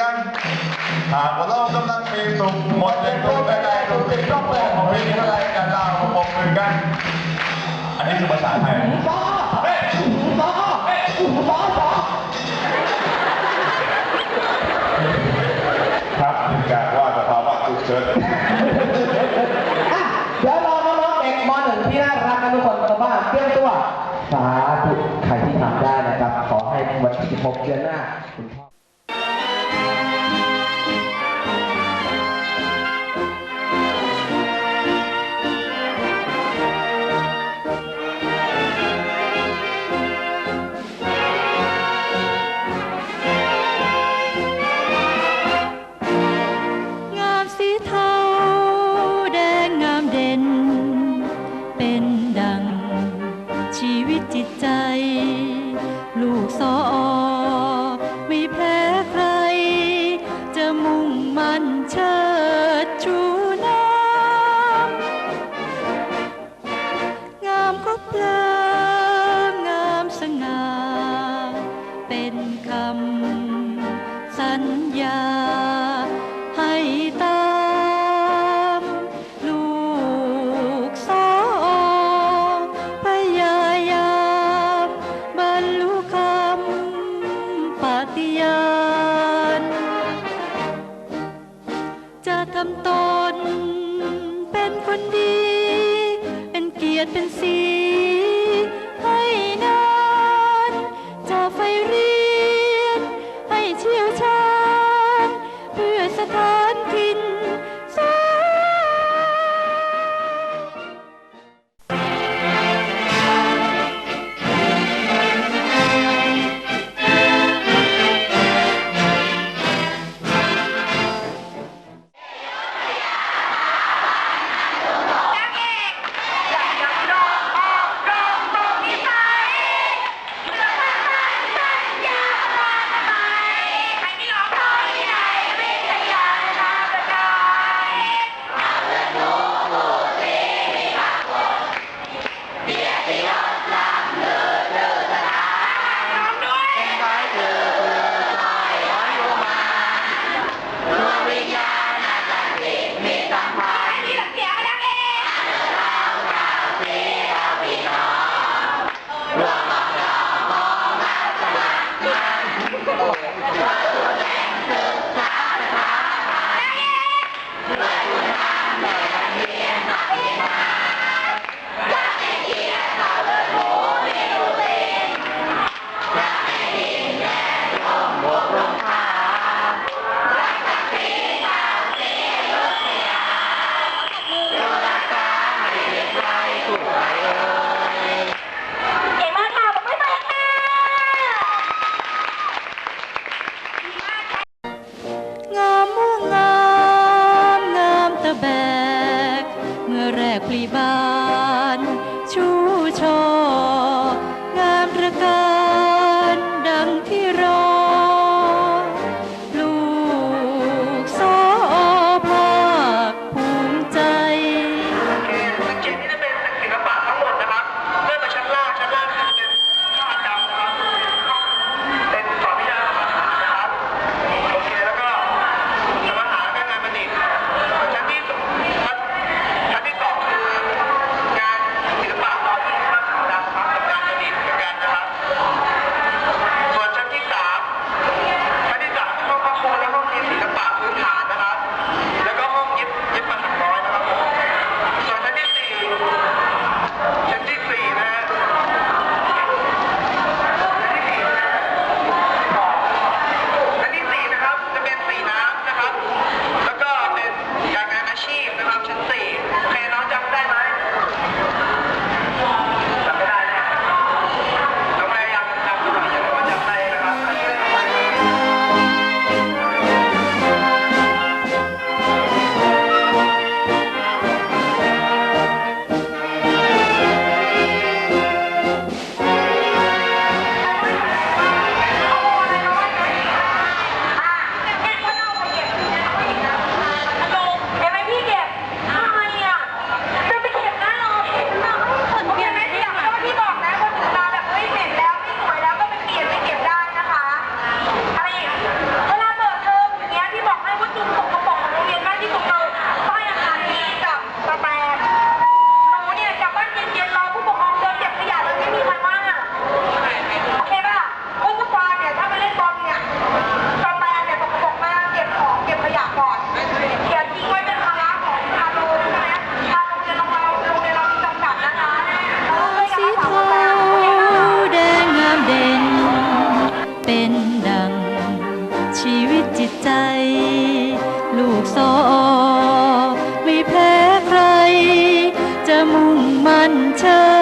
กันหากว่าเรากำลังมีสุขหมดเลยทุกข์ใดๆทุกสิ่งทุกเรื่องของเพลงอะไรกันเรามาปมมือกัน อันนี้คือภาษาไทยบ้าเฮ้บ้าบ้าบ้าครับถึงการว่าสภาวะฉุกเฉินเดี๋ยวรอน้องๆเด็กม .1 ที่น่ารักกันทุกคนมาบ้านเตรียมตัวสาธุใครที่ทำได้นะครับ ขอให้วันที่ 16 เดือนหน้าคุณพ่อ เสอไม่แพ้ใคร จะมุ่งมั่นเชิญ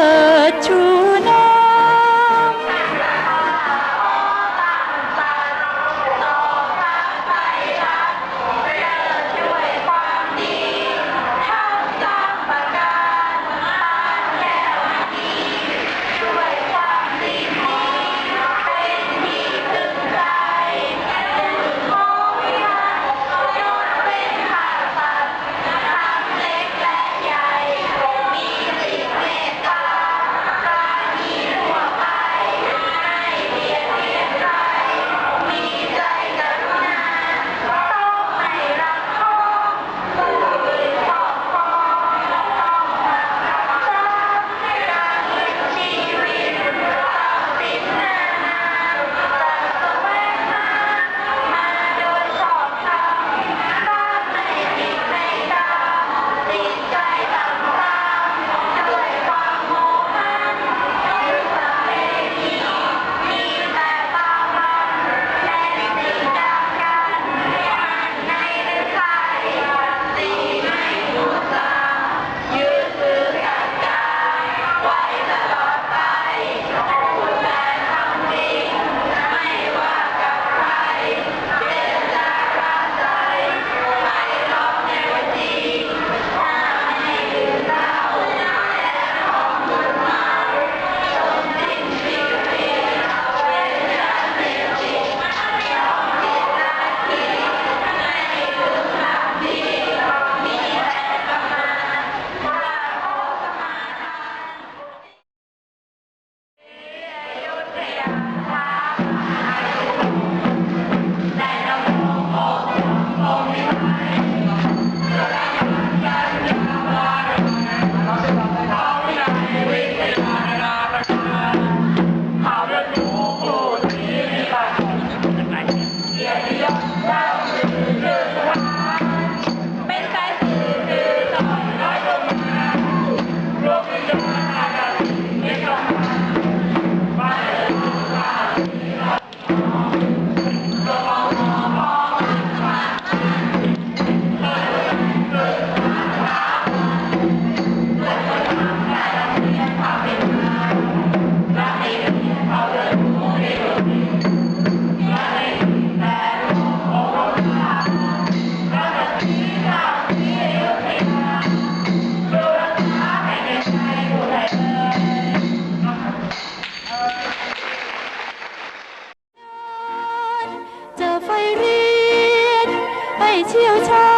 เชี่ยวชา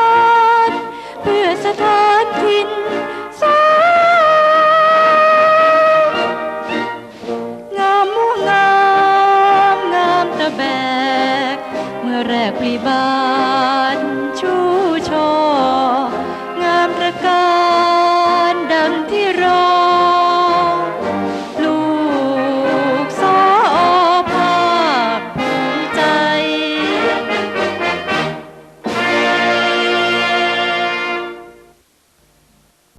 ญเพื่อสถาน